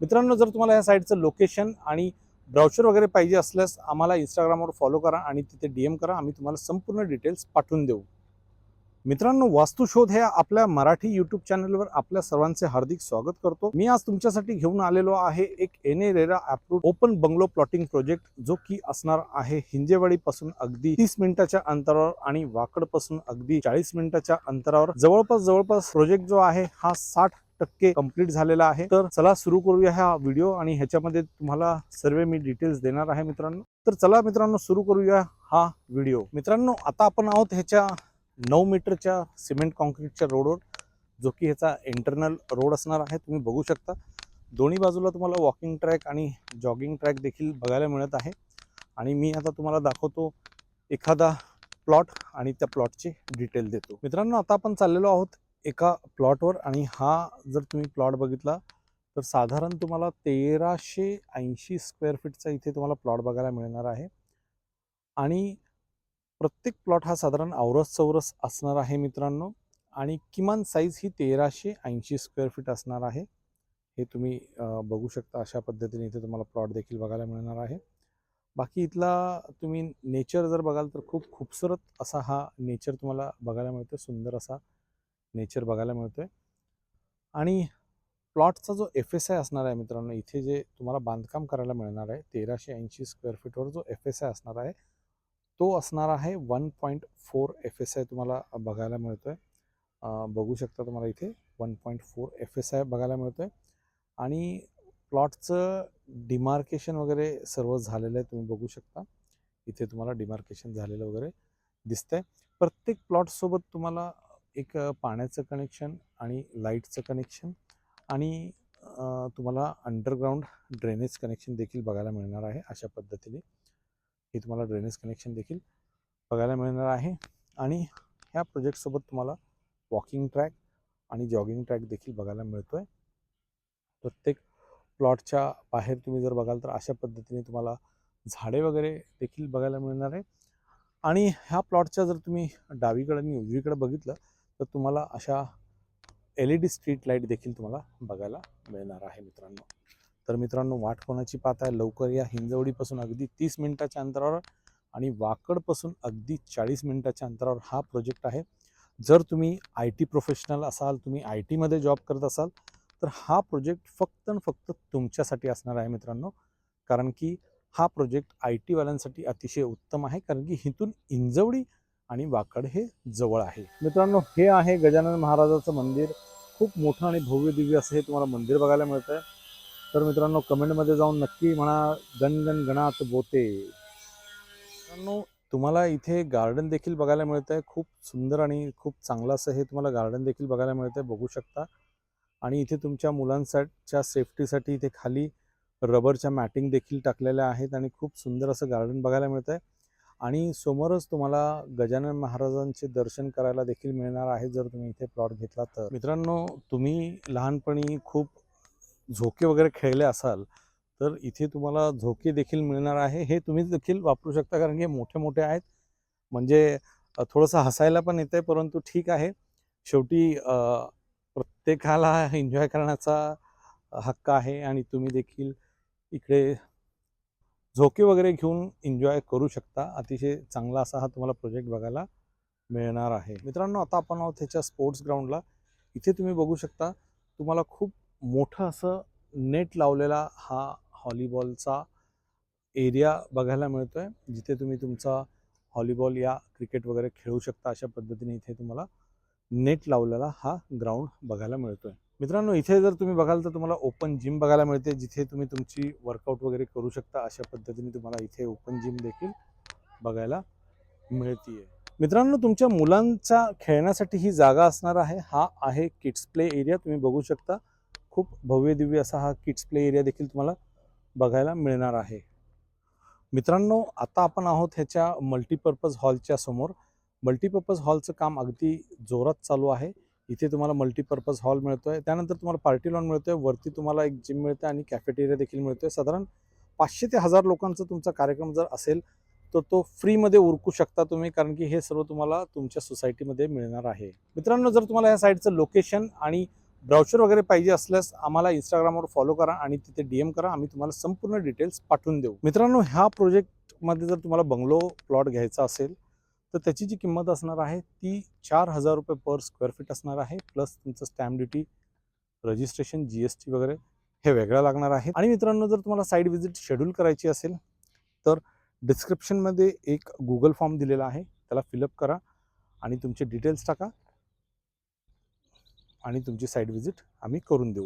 मित्रांनो जर तुम्हाला या साईटचं लोकेशन आणि ब्राउचर वगैरे पाहिजे असल्यास आम्हाला इंस्टाग्रामवर फॉलो करा आणि तिथे डी एम करा. आम्ही तुम्हाला संपूर्ण डिटेल्स पाठवून देऊ. मित्रांनो वास्तुशोध हे आपल्या मराठी युट्यूब चॅनलवर आपल्या सर्वांचे हार्दिक स्वागत करतो. मी आज तुमच्यासाठी घेऊन आलेलो आहे एक एने RERA approved open bungalow plotting project जो की असणार आहे हिंजेवाडी पासून अगदी तीस मिनिटाच्या अंतरावर आणि वाकडपासून अगदी चाळीस मिनिटाच्या अंतरावर. जवळपास जवळपास प्रोजेक्ट जो आहे हा साठ टक्के कंप्लीट झालेला आहे. तर चला सुरू करूया हा व्हिडिओ आणि ह्याच्यामध्ये तुम्हाला सर्व मी डिटेल्स देणार आहे मित्रांनो. तर चला मित्रांनो सुरू करूया हा व्हिडिओ मित्रांनो आता आपण आहोत ह्याच्या नऊ मीटरच्या सिमेंट कॉन्क्रीटच्या रोडवर जो की ह्याचा इंटरनल रोड असणार आहे. तुम्ही बघू शकता. दोन्ही बाजूला तुम्हाला वॉकिंग ट्रॅक आणि जॉगिंग ट्रॅक देखील बघायला मिळत आहे. आणि मी आता तुम्हाला दाखवतो एखादा प्लॉट आणि त्या प्लॉटचे डिटेल देतो. मित्रांनो आता आपण चाललेलो आहोत एका प्लॉटवर आणि हा जर तुम्ही प्लॉट बघितला तर साधारण तुम्हाला तेराशे ऐंशी स्क्वेअर फीटचा इथे तुम्हाला प्लॉट बघायला मिळणार आहे. आणि प्रत्येक प्लॉट हा साधारण औरस चौरस असणार आहे मित्रांनो. आणि किमान साईज ही तेराशे ऐंशी स्क्वेअर फीट असणार आहे. हे तुम्ही बघू शकता अशा पद्धतीने इथे तुम्हाला प्लॉट देखील बघायला मिळणार आहे. बाकी इथला तुम्ही नेचर जर बघाल तर खूप खूपसूरत असा हा नेचर तुम्हाला बघायला मिळतो. सुंदर असा नेचर बघायला मिळतो आहे आणि प्लॉटचा जो एफ एस आय असणार आहे मित्रांनो इथे जे तुम्हाला बांधकाम करायला मिळणार आहे तेराशे ऐंशी स्क्वेअर फीटवर जो एफ एस आय असणार आहे तो असणार आहे one point four F S I तुम्हाला बघायला मिळतो आहे बघू शकता तुम्हाला इथे one point four F S I बघायला मिळतो आहे आणि प्लॉटचं डिमार्केशन वगैरे सर्व झालेलं आहे तुम्ही बघू शकता. इथे तुम्हाला डिमार्केशन झालेलं वगैरे दिसतंय. प्रत्येक प्लॉटसोबत तुम्हाला एक पाण्याचं कनेक्शन आणि लाईटचं कनेक्शन आणि तुम्हाला अंडरग्राऊंड ड्रेनेज कनेक्शन देखील बघायला मिळणार आहे अशा पद्धतीने. हे तुम्हाला ड्रेनेज कनेक्शन देखील बघायला मिळणार आहे आणि ह्या प्रोजेक्टसोबत तुम्हाला वॉकिंग ट्रॅक आणि जॉगिंग ट्रॅक देखील बघायला मिळतो आहे प्रत्येक प्लॉटच्या बाहेर तुम्ही जर बघाल तर अशा पद्धतीने तुम्हाला झाडे वगैरे देखील बघायला मिळणार आहे. आणि ह्या प्लॉटच्या जर तुम्ही डावीकडे आणि उजवीकडे बघितलं तर तुम्हाला अशा L E D street light देखील तुम्हाला बघायला मिळणार आहे मित्रांनो. तर मित्रांनो वाट कोणाची पात आहे लवकर या हिंजवडीपासून अगदी तीस मिनिटाच्या अंतरावर आणि वाकडपासून अगदी चाळीस मिनिटाच्या अंतरावर हा प्रोजेक्ट आहे. जर तुम्ही आय टी प्रोफेशनल असाल तुम्ही आय टीमध्ये जॉब करत असाल तर हा प्रोजेक्ट फक्त आणि फक्त तुमच्यासाठी असणार आहे मित्रांनो. कारण की हा प्रोजेक्ट आय टीवाल्यांसाठी अतिशय उत्तम आहे. कारण की इथून इंजवडी आणि वाकड हे जवळ आहे. मित्रांनो हे आहे गजानन महाराजाचं मंदिर. खूप मोठं आणि भव्य दिव्य असं हे तुम्हाला मंदिर बघायला मिळतं आहे तर मित्रांनो कमेंटमध्ये जाऊन नक्की म्हणा गण गणात बोते मित्रांनो तुम्हाला इथे गार्डन देखील बघायला मिळतं आहे खूप सुंदर आणि खूप चांगलं असं हे तुम्हाला गार्डन देखील बघायला मिळतं आहे बघू शकता. आणि इथे तुमच्या मुलांसाठीच्या सेफ्टीसाठी इथे खाली रबरच्या मॅटिंग देखील टाकलेल्या आहेत आणि खूप सुंदर असं गार्डन बघायला मिळतं आहे आणि समोरच तुम्हाला गजानन महाराजांचे दर्शन करायला देखील मिळणार आहे जर तुम्ही इथे प्लॉट घेतला तर. मित्रांनो तुम्ही लहानपणी खूप झोके वगैरे खेळले असाल तर इथे तुम्हाला झोके देखील मिळणार आहे. हे तुम्ही देखील वापरू शकता कारण की हे मोठे मोठे आहेत. म्हणजे थोडंसं हसायला पण येतंय परंतु ठीक आहे. शेवटी प्रत्येकाला एन्जॉय करण्याचा हक्क आहे आणि तुम्ही देखील इकडे झोके वगैरे घेऊन एन्जॉय करू शकता. अतिशय चांगला असा हा तुम्हाला प्रोजेक्ट बघायला मिळणार आहे. मित्रांनो आता आपण आहोत ह्याच्या स्पोर्ट्स ग्राउंडला इथे तुम्ही बघू शकता तुम्हाला खूप मोठं असं नेट लावलेला हा हॉलीबॉलचा एरिया बघायला मिळतो आहे जिथे तुम्ही तुमचा हॉलीबॉल या क्रिकेट वगैरे खेळू शकता अशा पद्धतीने इथे तुम्हाला नेट लावलेला हा ग्राउंड बघायला मिळतो आहे मित्रांनो इथे जर तुम्ही बघाल तर तुम्हाला ओपन जिम बघायला मिळते जिथे तुम्ही तुमची वर्कआउट वगैरे करू शकता अशा पद्धतीने तुम्हाला इथे ओपन जिम देखील बघायला मिळतीये. मित्रांनो तुमच्या मुलांच्या खेळण्यासाठी ही जागा असणार आहे. हा आहे किड्स प्ले एरिया तुम्ही बघू शकता खूप भव्य दिव्य असा हा किड्स प्ले एरिया देखील तुम्हाला बघायला मिळणार आहे. मित्रांनो आता आपण आहोत ह्याच्या मल्टीपर्पज हॉलच्या समोर. मल्टीपर्पज हॉलचं काम अगदी जोरात चालू आहे. इथे तुम्हाला मल्टीपर्पज हॉल मिळतो आहे त्यानंतर तुम्हाला पार्टी लॉन मिळतो आहे वरती तुम्हाला एक जिम मिळते आणि कॅफेटेरिया देखील मिळतो आहे साधारण पाचशे ते हजार लोकांचा तुमचा कार्यक्रम जर असेल तर तो फ्रीमध्ये उरकू शकता तुम्ही कारण की हे सर्व तुम्हाला तुमच्या सोसायटीमध्ये मिळणार आहे. मित्रांनो जर तुम्हाला या साईडचं लोकेशन आणि ब्राउचर वगैरे पाहिजे असल्यास आम्हाला इंस्टाग्रामवर फॉलो करा आणि तिथे डी एम करा. आम्ही तुम्हाला संपूर्ण डिटेल्स पाठवून देऊ. मित्रांनो ह्या प्रोजेक्टमध्ये जर तुम्हाला बंगलो प्लॉट घ्यायचा असेल तर त्याची जी किंमत असणार आहे ती चार हजार रुपये पर स्क्वेअर फीट असणार आहे प्लस तुमचं stamp duty registration G S T वगैरे हे वेगळं लागणार आहे. आणि मित्रांनो जर तुम्हाला साईड व्हिजिट शेड्यूल करायची असेल तर डिस्क्रिप्शनमध्ये एक गुगल फॉर्म दिलेला आहे त्याला फिलअप करा आणि तुमचे डिटेल्स टाका आणि तुमची साईड व्हिजिट आम्ही करून देऊ.